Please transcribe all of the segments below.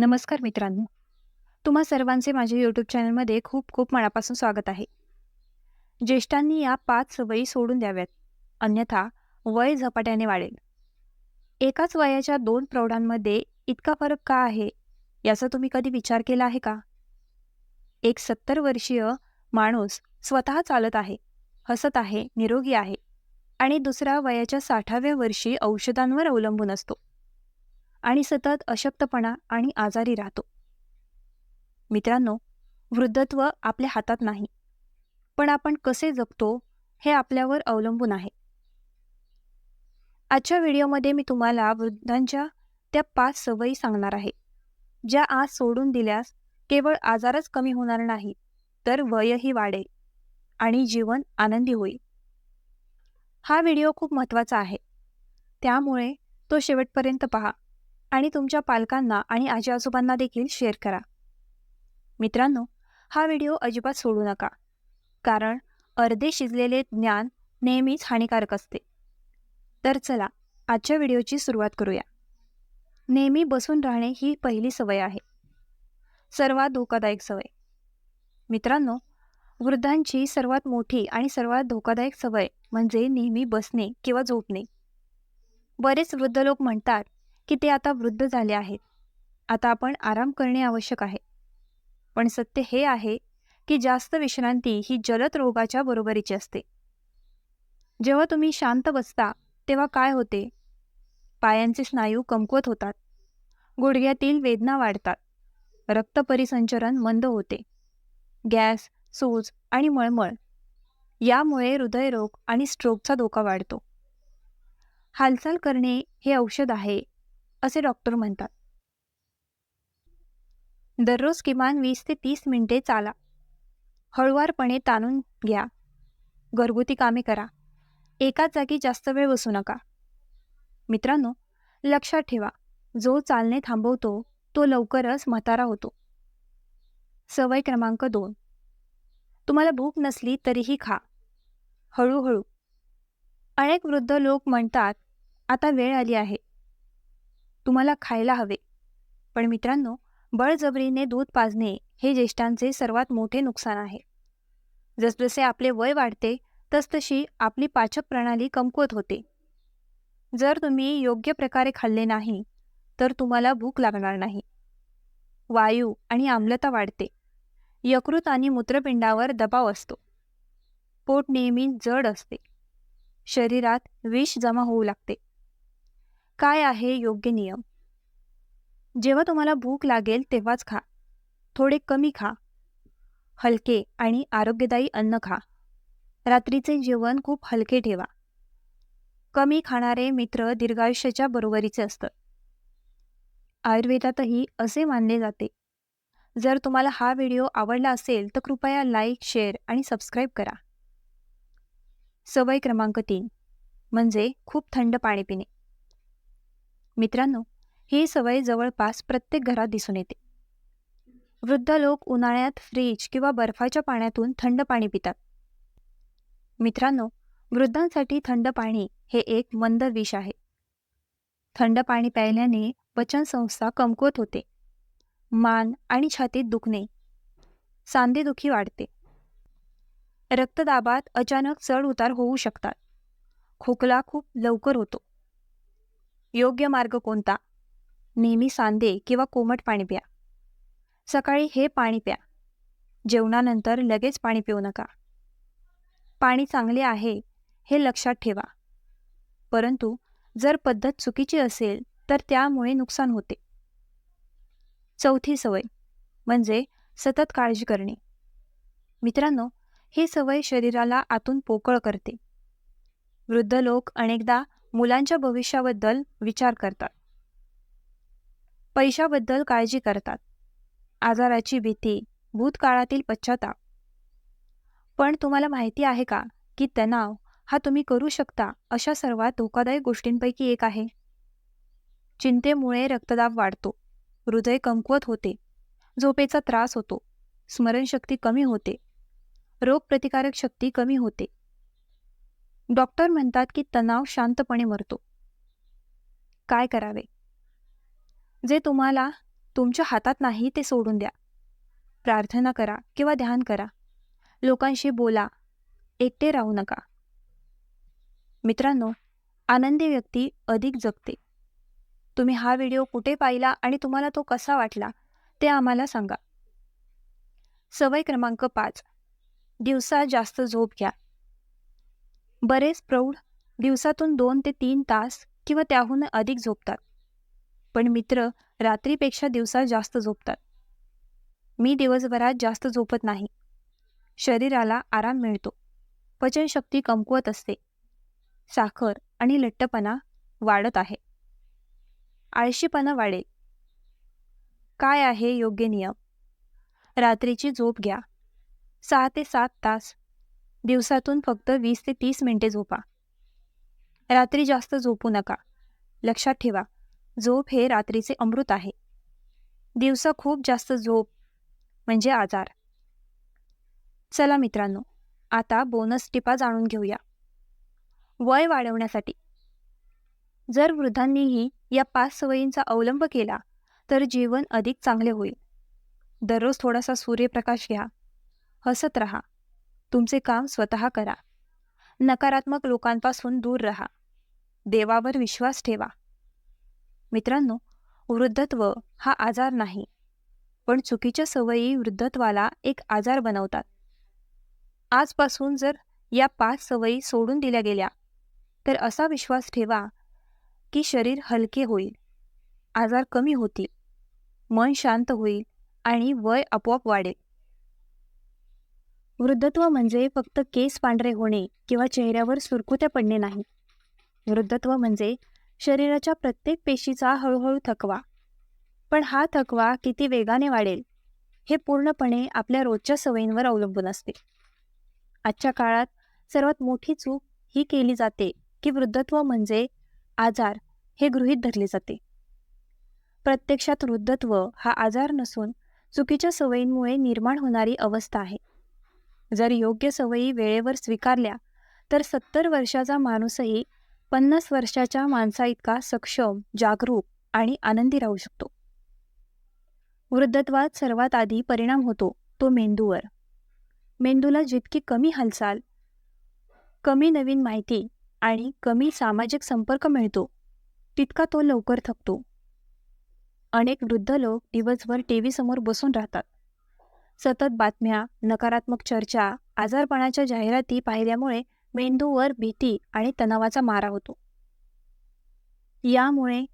नमस्कार मित्रांनो. तुम्हा सर्वांचे माझ्या यूट्यूब चॅनलमध्ये खूप खूप मनापासून स्वागत आहे. ज्येष्ठांनी या पाच सवयी सोडून द्याव्यात. अन्यथा वय झपाट्याने वाढेल. एकाच वयाच्या दोन प्रौढांमध्ये इतका फरक का आहे? याचा तुम्ही कधी विचार केला आहे का? एक सत्तर वर्षीय माणूस स्वतः चालत आहे हसत आहे निरोगी आहे आणि दुसरा वयाच्या साठाव्या वर्षी औषधांवर अवलंबून असतो. आणि सतत अशक्तपणा आणि आजारी राहतो. मित्रांनो वृद्धत्व आपल्या हातात नाही. पण आपण कसे जगतो हे आपल्यावर अवलंबून आहे. आजच्या व्हिडिओमध्ये मी तुम्हाला वृद्धांच्या त्या पाच सवयी सांगणार आहे. ज्या आज सोडून दिल्यास केवळ आजारच कमी होणार नाही तर वयही वाढेल आणि जीवन आनंदी होईल. हा व्हिडिओ खूप महत्त्वाचा आहे. त्यामुळे तो शेवटपर्यंत पहा. आणि तुमच्या पालकांना आणि आजी आजोबांना देखील शेअर करा. मित्रांनो हा व्हिडिओ अजिबात सोडू नका. कारण अर्धे शिजलेले ज्ञान नेहमीच हानिकारक असते. तर चला आजच्या व्हिडिओची सुरुवात करूया. नेहमी बसून राहणे ही पहिली सवय आहे. सर्वात धोकादायक सवय. मित्रांनो वृद्धांची सर्वात मोठी आणि सर्वात धोकादायक सवय म्हणजे नेहमी बसणे किंवा झोपणे. बरेच वृद्ध लोक म्हणतात की ते आता वृद्ध झाले आहेत. आता आपण आराम करणे आवश्यक आहे. पण सत्य हे आहे की जास्त विश्रांती ही जलद रोगाच्या बरोबरीची असते. जेव्हा तुम्ही शांत बसता तेव्हा काय होते? पायांचे स्नायू कमकुवत होतात. गुडघ्यातील वेदना वाढतात. रक्त परिसंचरण मंद होते. गॅस सूज आणि मळमळ. यामुळे हृदयरोग आणि स्ट्रोकचा धोका वाढतो. हालचाल करणे हे औषध आहे. असे डॉक्टर म्हणतात. दररोज किमान वीस ते तीस मिनिटे चाला. हळुवारपणे ताणून घ्या. घरगुती कामे करा. एकाच जागी जास्त वेळ बसू नका. मित्रांनो लक्षात ठेवा जो चालणे थांबवतो तो लवकरच म्हातारा होतो. सवय क्रमांक दोन. तुम्हाला भूक नसली तरीही खा. हळूहळू. अनेक वृद्ध लोक म्हणतात आता वेळ आली आहे. तुम्हाला खायला हवे. पण मित्रांनो बळजबरीने दूध पाजणे हे ज्येष्ठांचे सर्वात मोठे नुकसान आहे. जसजसे आपले वय वाढते तसतशी आपली पाचक प्रणाली कमकुवत होते. जर तुम्ही योग्य प्रकारे खाल्ले नाही तर तुम्हाला भूक लागणार नाही. वायू आणि आम्लता वाढते. यकृत आणि मूत्रपिंडावर दबाव असतो. पोट नेहमी जड असते. शरीरात विष जमा होऊ लागते. काय आहे योग्य नियम? जेव्हा तुम्हाला भूक लागेल तेव्हाच खा. थोडे कमी खा. हलके आणि आरोग्यदायी अन्न खा. रात्रीचे जेवण खूप हलके ठेवा. कमी खाणारे मित्र दीर्घायुष्याच्या बरोबरीचे असतात. आयुर्वेदातही असे मानले जाते. जर तुम्हाला हा व्हिडिओ आवडला असेल तर कृपया लाईक शेअर आणि सबस्क्राईब करा. सवय क्रमांक तीन. म्हणजे खूप थंड पाणी पिणे. मित्रांनो ही सवय जवळपास प्रत्येक घरात दिसून येते. वृद्ध लोक उन्हाळ्यात फ्रीज किंवा बर्फाच्या पाण्यातून थंड पाणी पितात. मित्रांनो वृद्धांसाठी थंड पाणी हे एक मंद विष आहे. थंड पाणी प्यायल्याने पचनसंस्था कमकुवत होते. मान आणि छातीत दुखणे सांधेदुखी वाढते. रक्तदाबात अचानक चढ उतार होऊ शकतात. खोकला खूप लवकर होतो. योग्य मार्ग कोणता? नेहमी सांदे किंवा कोमट पाणी प्या. सकाळी हे पाणी प्या. जेवणानंतर लगेच पाणी पिऊ नका. पाणी चांगले आहे हे लक्षात ठेवा. परंतु जर पद्धत चुकीची असेल तर त्यामुळे नुकसान होते. चौथी सवय म्हणजे सतत काळजी करणे. मित्रांनो ही सवय शरीराला आतून पोकळ करते. वृद्ध लोक अनेकदा मुलांच्या भविष्याबद्दल विचार करतात. पैशाबद्दल काळजी करतात. आजाराची भीती भूतकाळातील पश्चाताप. पण तुम्हाला माहिती आहे का की तणाव हा तुम्ही करू शकता अशा सर्वात धोकादायक गोष्टींपैकी एक आहे. चिंतेमुळे रक्तदाब वाढतो. हृदय कमकुवत होते. झोपेचा त्रास होतो. स्मरणशक्ती कमी होते. रोगप्रतिकारक शक्ती कमी होते. डॉक्टर म्हणतात की तणाव शांतपणे मरतो. काय करावे? जे तुम्हाला तुमच्या हातात नाही ते सोडून द्या. प्रार्थना करा किंवा ध्यान करा. लोकांशी बोला. एकटे राहू नका. मित्रांनो आनंदी व्यक्ती अधिक जगते. तुम्ही हा व्हिडिओ कुठे पाहिला आणि तुम्हाला तो कसा वाटला ते आम्हाला सांगा. सवय क्रमांक पाच. दिवसा जास्त झोप घ्या. बरेच प्रौढ दिवसातून दोन ते तीन तास किंवा त्याहून अधिक झोपतात. पण मित्र रात्रीपेक्षा दिवसा जास्त झोपतात. मी दिवसभरात जास्त झोपत नाही. शरीराला आराम मिळतो. पचनशक्ती कमकुवत असते. साखर आणि लठ्ठपणा वाढत आहे. आळशीपणा वाढेल. काय आहे योग्य नियम? रात्रीची झोप घ्या. सहा ते सात तास दिवसातून फक्त वीस ते तीस मिनिटे झोपा. रात्री जास्त झोपू नका. लक्षात ठेवा झोप हे रात्रीचे अमृत आहे. दिवसा खूप जास्त झोप म्हणजे आजार. चला मित्रांनो आता बोनस टिपा जाणून घेऊया. वय वाढवण्यासाठी. जर वृद्धांनीही या पाच सवयींचा अवलंब केला तर जीवन अधिक चांगले होईल. दररोज थोडासा सूर्यप्रकाश घ्या. हसत राहा. तुमचे काम स्वतः करा. नकारात्मक लोकांपासून दूर राहा. देवावर विश्वास ठेवा. मित्रांनो वृद्धत्व हा आजार नाही पण चुकीच्या सवयी वृद्धत्वाला एक आजार बनवतात. आजपासून जर या पाच सवयी सोडून दिल्या गेल्या तर असा विश्वास ठेवा की शरीर हलके होईल आजार कमी होतील मन शांत होईल आणि वय आपोआप वाढेल. वृद्धत्व म्हणजे फक्त केस पांढरे होणे किंवा चेहऱ्यावर सुरकुत्या पडणे नाही. वृद्धत्व म्हणजे शरीराच्या प्रत्येक पेशीचा हळूहळू थकवा. पण हा थकवा किती वेगाने वाढेल हे पूर्णपणे आपल्या रोजच्या सवयींवर अवलंबून असते. आजच्या काळात सर्वात मोठी चूक ही केली जाते की वृद्धत्व म्हणजे आजार हे गृहीत धरले जाते. प्रत्यक्षात वृद्धत्व हा आजार नसून चुकीच्या सवयींमुळे निर्माण होणारी अवस्था आहे. जर योग्य सवयी वेळेवर स्वीकारल्या तर सत्तर वर्षाचा माणूसही पन्नास वर्षाच्या माणसाइतका सक्षम जागरूक आणि आनंदी राहू शकतो. वृद्धत्वात सर्वात आधी परिणाम होतो तो मेंदूवर. मेंदूला जितकी कमी हालचाल कमी नवीन माहिती आणि कमी सामाजिक संपर्क मिळतो तितका तो लवकर थकतो. अनेक वृद्ध लोक दिवसभर टी व्हीसमोर बसून राहतात. सतत बातम्या नकारात्मक चर्चा आजारपणाच्या जाहिराती पाहिल्यामुळे मेंदूवर भीती आणि तणावाचा मारा होतो. यामुळे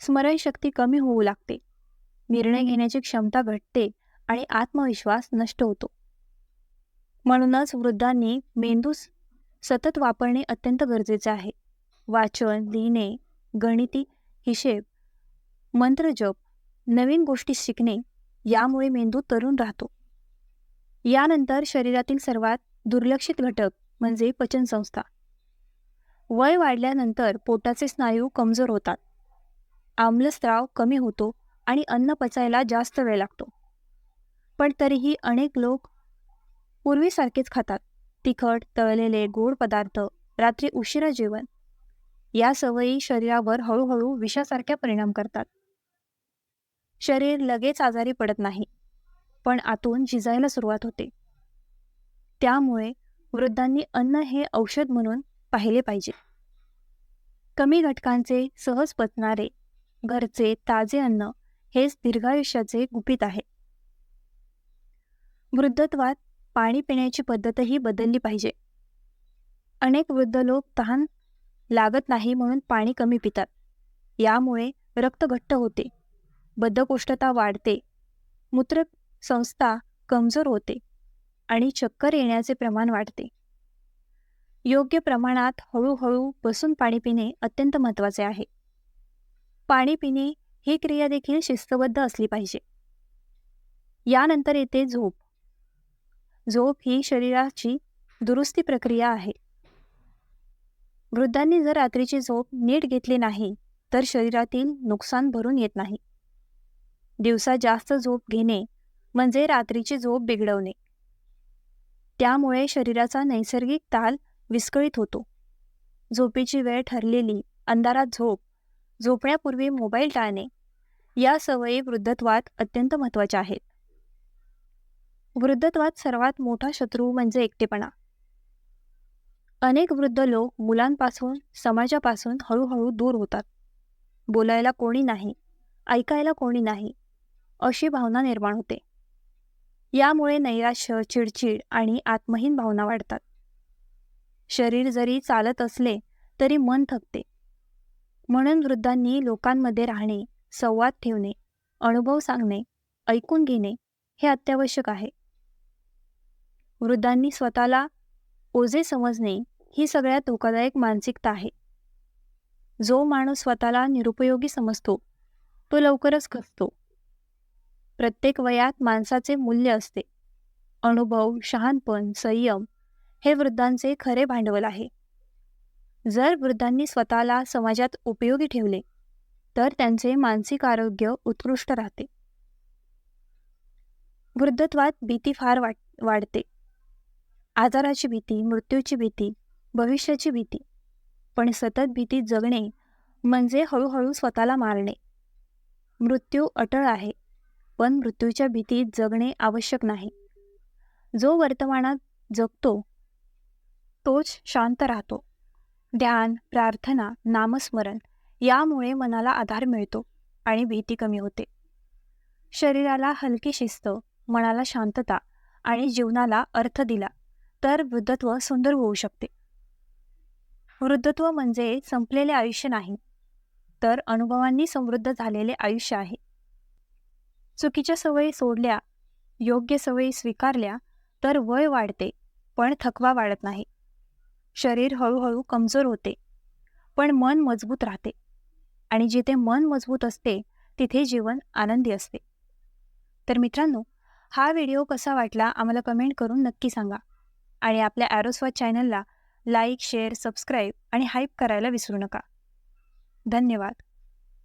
स्मरणशक्ती कमी होऊ लागते. निर्णय घेण्याची क्षमता घटते आणि आत्मविश्वास नष्ट होतो. म्हणूनच वृद्धांनी मेंदू सतत वापरणे अत्यंत गरजेचे आहे. वाचन लिहिणे गणिती हिशेब मंत्रजप नवीन गोष्टी शिकणे यामुळे मेंदू तरुण राहतो. यानंतर शरीरातील सर्वात दुर्लक्षित घटक म्हणजे पचनसंस्था. वय वाढल्यानंतर पोटाचे स्नायू कमजोर होतात. आम्लस्त्राव कमी होतो आणि अन्न पचायला जास्त वेळ लागतो. पण तरीही अनेक लोक पूर्वीसारखेच खातात. तिखट तळलेले गोड पदार्थ रात्री उशिरा जेवण. या सवयी शरीरावर हळूहळू विषासारख्या परिणाम करतात. शरीर लगेच आजारी पडत नाही. पण आतून झिजायला सुरुवात होते. त्यामुळे वृद्धांनी अन्न हे औषध म्हणून पाहिले पाहिजे. कमी घटकांचे सहज पचणारे घरचे ताजे अन्न हेच दीर्घायुष्याचे गुपित आहे. वृद्धत्वात पाणी पिण्याची पद्धतही बदलली पाहिजे. अनेक वृद्ध लोक तहान लागत नाही म्हणून पाणी कमी पितात. यामुळे रक्त घट्ट होते. बद्धकोष्ठता वाढते. मूत्र संस्था कमजोर होते आणि चक्कर येण्याचे प्रमाण वाढते. योग्य प्रमाणात हळूहळू बसून पाणी पिणे अत्यंत महत्त्वाचे आहे. पाणी पिणे ही क्रिया देखील शिस्तबद्ध असली पाहिजे. यानंतर येते झोप. झोप ही शरीराची दुरुस्ती प्रक्रिया आहे. वृद्धांनी जर रात्रीची झोप नीट घेतली नाही तर शरीरातील नुकसान भरून येत नाही. दिवसा जास्त झोप घेणे म्हणजे रात्रीची झोप बिघडवणे. त्यामुळे शरीराचा नैसर्गिक ताल विस्कळीत होतो. झोपेची वेळ ठरलेली अंधारात झोप झोपण्यापूर्वी मोबाईल टाळणे या सवयी वृद्धत्वात अत्यंत महत्त्वाच्या आहेत. वृद्धत्वात सर्वात मोठा शत्रू म्हणजे एकटेपणा. अनेक वृद्ध लोक मुलांपासून समाजापासून हळूहळू दूर होतात. बोलायला कोणी नाही ऐकायला कोणी नाही अशी भावना निर्माण होते. यामुळे नैराश्य चिडचिड आणि आत्महीन भावना वाढतात. शरीर जरी चालत असले तरी मन थकते. म्हणून वृद्धांनी लोकांमध्ये राहणे संवाद ठेवणे अनुभव सांगणे ऐकून घेणे हे अत्यावश्यक आहे. वृद्धांनी स्वतःला ओझे समजणे ही सगळ्यात धोकादायक मानसिकता आहे. जो माणूस स्वतःला निरुपयोगी समजतो तो लवकरच खचतो. प्रत्येक वयात माणसाचे मूल्य असते. अनुभव शहाणपण संयम हे वृद्धांचे खरे भांडवल आहे. जर वृद्धांनी स्वतःला समाजात उपयोगी ठेवले तर त्यांचे मानसिक आरोग्य उत्कृष्ट राहते. वृद्धत्वात भीती फार वाट वाढते. आजाराची भीती मृत्यूची भीती भविष्याची भीती पण सतत भीती जगणे म्हणजे हळूहळू स्वतःला मारणे. मृत्यू अटळ आहे. पण मृत्यूच्या भीतीत जगणे आवश्यक नाही. जो वर्तमानात जगतो तोच शांत राहतो. ध्यान प्रार्थना नामस्मरण यामुळे मनाला आधार मिळतो आणि भीती कमी होते. शरीराला हलकी शिस्त मनाला शांतता आणि जीवनाला अर्थ दिला तर वृद्धत्व सुंदर होऊ शकते. वृद्धत्व म्हणजे संपलेले आयुष्य नाही तर अनुभवांनी समृद्ध झालेले आयुष्य आहे. चुकीच्या सवयी सोडल्या योग्य सवयी स्वीकारल्या तर वय वाढते पण थकवा वाढत नाही. शरीर हळूहळू कमजोर होते पण मन मजबूत राहते. आणि जिथे मन मजबूत असते तिथे जीवन आनंदी असते. तर मित्रांनो हा व्हिडिओ कसा वाटला आम्हाला कमेंट करून नक्की सांगा. आणि आपल्या ॲरोस्वाद चॅनलला लाईक शेअर सबस्क्राईब आणि हाईप करायला विसरू नका. धन्यवाद.